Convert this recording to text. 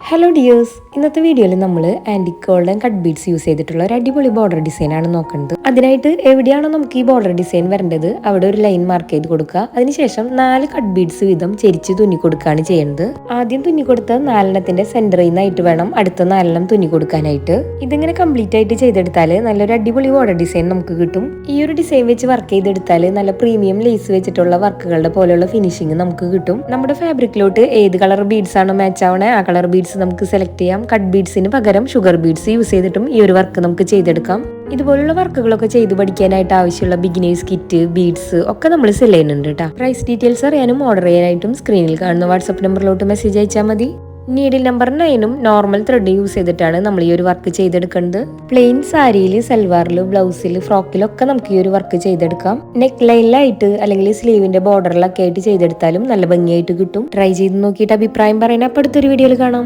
Hello dears ഇന്നത്തെ വീഡിയോയിൽ നമ്മൾ antique golden cut beads use ചെയ്തിട്ടുള്ള ഒരു അടിപൊളി ബോർഡർ ഡിസൈനാണ് നോക്കുന്നത്. അതിനായിട്ട് എവിടെയാണോ നമുക്ക് ഈ ബോർഡർ ഡിസൈൻ വരേണ്ടത് അവിടെ ഒരു ലൈൻ മാർക്ക് ചെയ്ത് കൊടുക്കുക. അതിനുശേഷം നാല് കട്ട് ബീഡ്സ് വീതം ചെരിച്ച് തുന്നി കൊടുക്കുകയാണ് ചെയ്യുന്നത് ആദ്യം തുന്നി കൊടുത്ത നാലെണ്ണത്തിന്റെ സെന്ററിൽ നിന്നായിട്ട് വേണം അടുത്ത നാലെണ്ണം തുന്നി കൊടുക്കാനായിട്ട്. ഇതിങ്ങനെ കംപ്ലീറ്റ് ആയിട്ട് ചെയ്തെടുത്താൽ നല്ലൊരു അടിപൊളി ബോർഡർ ഡിസൈൻ നമുക്ക് കിട്ടും. ഈ ഒരു ഡിസൈൻ വെച്ച് വർക്ക് ചെയ്തെടുത്താൽ നല്ല പ്രീമിയം ലേസ് വെച്ചിട്ടുള്ള വർക്കുകളുടെ പോലെയുള്ള ഫിനിഷിങ് നമുക്ക് കിട്ടും. നമ്മുടെ ഫാബ്രിക്കിലോട്ട് ഏത് കളർ ബീഡ്സ് ആണോ മാച്ച് ആവണേ ആ കളർ ബീഡ്സ് നമുക്ക് സെലക്ട് ചെയ്യാം. കട്ട് ബീഡ്സിന് പകരം ഷുഗർ ബീഡ്സ് യൂസ് ചെയ്തിട്ടും ഈ ഒരു വർക്ക് നമുക്ക് ചെയ്തെടുക്കാം. ഇതുപോലുള്ള വർക്കുകളൊക്കെ ചെയ്ത് പഠിക്കാനായിട്ട് ആവശ്യമുള്ള ബിഗിനേഴ്സ് കിറ്റ് ബീഡ്സ് ഒക്കെ നമ്മൾ സെൽ ചെയ്യുന്നുണ്ട് കേട്ടോ പ്രൈസ് ഡീറ്റെയിൽസ് അറിയാനും ഓർഡർ ചെയ്യാനായിട്ടും സ്ക്രീനിൽ കാണുന്ന വാട്സപ്പ് നമ്പറിലോട്ട് മെസ്സേജ് അയച്ചാൽ മതി. നീഡിൽ നമ്പർ നയനും നോർമൽ ത്രെഡ് യൂസ് ചെയ്തിട്ടാണ് നമ്മൾ ഈ ഒരു വർക്ക് ചെയ്തെടുക്കുന്നത്. പ്ലെയിൻ സാരിയിൽ സൽവാറിൽ ബ്ലൗസിൽ ഫ്രോക്കിലൊക്കെ നമുക്ക് ഈ ഒരു വർക്ക് ചെയ്തെടുക്കാം. നെക്ക് ലൈനിലായിട്ട് അല്ലെങ്കിൽ സ്ലീവിന്റെ ബോർഡറിലൊക്കെ ആയിട്ട് ചെയ്തെടുത്താലും നല്ല ഭംഗിയായിട്ട് കിട്ടും. ട്രൈ ചെയ്ത് നോക്കിയിട്ട് അഭിപ്രായം പറയുന്ന അടുത്തൊരു വീഡിയോയിൽ കാണാം.